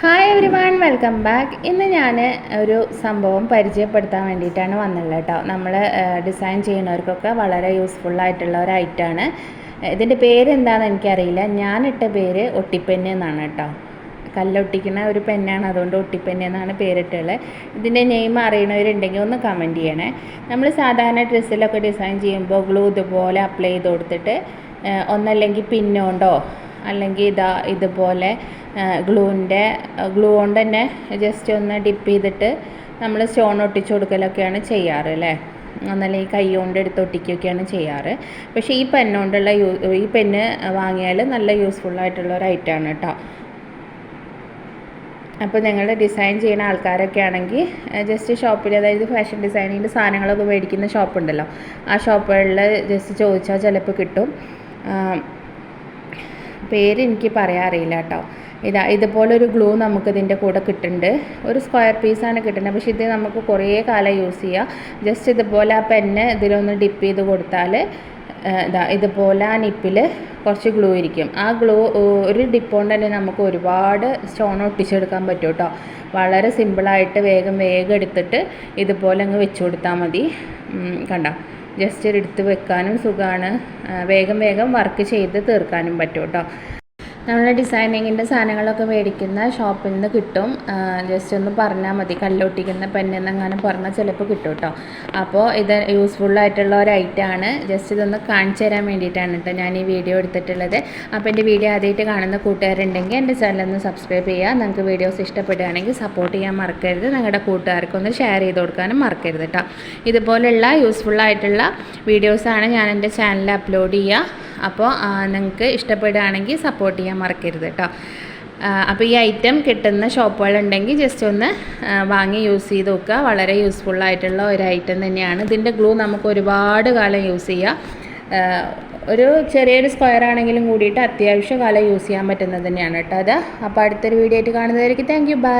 Hi everyone welcome back ഇന്ന് ഞാൻ ഒരു സംഭവം പരിചയപ്പെടുത്താൻ വേണ്ടിയിട്ടാണ് വന്നുള്ളത് കേട്ടോ നമ്മൾ ഡിസൈൻ ചെയ്യുന്നവർക്കൊക്കെ വളരെ യൂസ്ഫുൾ ആയിട്ടുള്ള ഒരു ഐറ്റമാണ് ഇതിന്റെ പേരെന്താണെന്ന് എനിക്കറിയില്ല. ഞാനിട്ട പേര് ഒട്ടിപ്പെന്ന് എന്നാണ് കേട്ടോ കല്ലൊട്ടിക്കുന്ന ഒരു പെന്നാണ് അതുകൊണ്ട് ഒട്ടിപ്പെന്ന് എന്നാണ് പേരിട്ടുള്ളത്. ഇതിന്റെ നെയിം അറിയണവരുണ്ടെങ്കിൽ ഒന്ന് കമന്റ് ചെയ്യണേ. നമ്മൾ സാധാരണ ഡ്രസ്സിലൊക്കെ ഡിസൈൻ ചെയ്യുമ്പോൾ ഗ്ലൂ ഇതുപോലെ അപ്ലൈ ചെയ്ത് കൊടുത്തിട്ട് ഒന്നല്ലെങ്കിൽ പിന്നോണ്ടോ അല്ലെങ്കിൽ ഇതാ ഇതുപോലെ ഗ്ലൂവിന്റെ ഗ്ലൂ കൊണ്ട് തന്നെ ജസ്റ്റ് ഒന്ന് ഡിപ്പ് ചെയ്തിട്ട് നമ്മൾ സ്റ്റോൺ ഒട്ടിച്ചു കൊടുക്കലൊക്കെയാണ് ചെയ്യാറ് അല്ലേ? ഈ കൈ കൊണ്ട് എടുത്ത് ഒട്ടിക്കുകയൊക്കെയാണ് ചെയ്യാറ്. പക്ഷേ ഈ പെന്നുകൊണ്ടുള്ള യൂ ഈ പെന്ന് വാങ്ങിയാൽ നല്ല യൂസ്ഫുൾ ആയിട്ടുള്ള ഒരു ഐറ്റമാണ് കേട്ടോ അപ്പോൾ നിങ്ങൾ ഡിസൈൻ ചെയ്യുന്ന ആൾക്കാരൊക്കെ ആണെങ്കിൽ ജസ്റ്റ് ഷോപ്പിൽ അതായത് ഫാഷൻ ഡിസൈനിങ്ങിന്റെ സാധനങ്ങളൊക്കെ മേടിക്കുന്ന ഷോപ്പുണ്ടല്ലോ ആ ഷോപ്പുകളിൽ ജസ്റ്റ് ചോദിച്ചാൽ ചിലപ്പോൾ കിട്ടും. പേര് എനിക്ക് പറയാൻ അറിയില്ല കേട്ടോ. ഇതാ ഇതുപോലൊരു ഗ്ലൂ നമുക്ക് ഇതിന്റെ കൂടെ കിട്ടുന്നുണ്ട്. ഒരു സ്ക്വയർ പീസാണ് കിട്ടുന്നത്. പക്ഷേ ഇത് നമുക്ക് കുറേ കാലം യൂസ് ചെയ്യാം. ജസ്റ്റ് ഇതുപോലെ ആ പെന്ന് ഇതിലൊന്ന് ഡിപ്പ് ചെയ്ത് കൊടുത്താൽ ഇതാ ഇതുപോലെ ആ നിപ്പിൽ കുറച്ച് ഗ്ലൂ ഇരിക്കും. ആ ഗ്ലൂ ഒരു ഡിപ്പോണ്ട് തന്നെ നമുക്ക് ഒരുപാട് സ്റ്റോൺ ഒട്ടിച്ചെടുക്കാൻ പറ്റും കേട്ടോ. വളരെ സിമ്പിളായിട്ട് വേഗം വേഗം എടുത്തിട്ട് ഇതുപോലെ അങ്ങ് വെച്ച് കൊടുത്താൽ മതി. കണ്ടോ? ജസ്റ്റ് എടുത്ത് വെക്കാനും സുഖമാണ് വേഗം വേഗം വർക്ക് ചെയ്ത് തീർക്കാനും പറ്റും കേട്ടോ നമ്മൾ ഡിസൈനിങ്ങിന്റെ സാധനങ്ങളൊക്കെ മേടിക്കുന്ന ഷോപ്പിൽ നിന്ന് കിട്ടും. ജസ്റ്റ് ഒന്ന് പറഞ്ഞാൽ മതി. കല്ലൊട്ടിക്കുന്ന പെണ്ണെന്നെങ്ങാനും പറഞ്ഞാൽ ചിലപ്പോൾ കിട്ടും കേട്ടോ അപ്പോൾ ഇത് യൂസ്ഫുള്ളായിട്ടുള്ള ഒരു ഐറ്റമാണ് ജസ്റ്റ് ഇതൊന്ന് കാണിച്ചു തരാൻ വേണ്ടിയിട്ടാണ് കേട്ടോ ഞാൻ ഈ വീഡിയോ എടുത്തിട്ടുള്ളത്. അപ്പോൾ എന്റെ വീഡിയോ ആദ്യമായിട്ട് കാണുന്ന കൂട്ടുകാരുണ്ടെങ്കിൽ എന്റെ ചാനലൊന്ന് സബ്സ്ക്രൈബ് ചെയ്യുക. നിങ്ങൾക്ക് വീഡിയോസ് ഇഷ്ടപ്പെടുകയാണെങ്കിൽ സപ്പോർട്ട് ചെയ്യാൻ മറക്കരുത്. നിങ്ങളുടെ കൂട്ടുകാർക്കൊന്ന് ഷെയർ ചെയ്ത് കൊടുക്കാനും മറക്കരുത് കേട്ടോ ഇതുപോലുള്ള യൂസ്ഫുള്ളായിട്ടുള്ള വീഡിയോസാണ് ഞാൻ എന്റെ ചാനലിൽ അപ്ലോഡ് ചെയ്യുക. അപ്പോൾ നിങ്ങൾക്ക് ഇഷ്ടപ്പെടുകയാണെങ്കിൽ സപ്പോർട്ട് ചെയ്യാൻ മറക്കരുത് കേട്ടോ അപ്പോൾ ഈ ഐറ്റം കിട്ടുന്ന ഷോപ്പുകളുണ്ടെങ്കിൽ ജസ്റ്റ് ഒന്ന് വാങ്ങി യൂസ് ചെയ്ത് നോക്കുക. വളരെ യൂസ്ഫുൾ ആയിട്ടുള്ള ഒരു ഐറ്റം തന്നെയാണ്. ഇതിന്റെ ഗ്ലൂ നമുക്ക് ഒരുപാട് കാലം യൂസ് ചെയ്യാം. ഒരു ചെറിയൊരു സ്ക്വയർ ആണെങ്കിലും കൂടിയിട്ട് അത്യാവശ്യം കാലം യൂസ് ചെയ്യാൻ പറ്റുന്നത് തന്നെയാണ് കേട്ടോ അത്. അപ്പോൾ അടുത്തൊരു വീഡിയോ ആയിട്ട് കാണുന്നതായിരിക്കും താങ്ക് യു ബൈ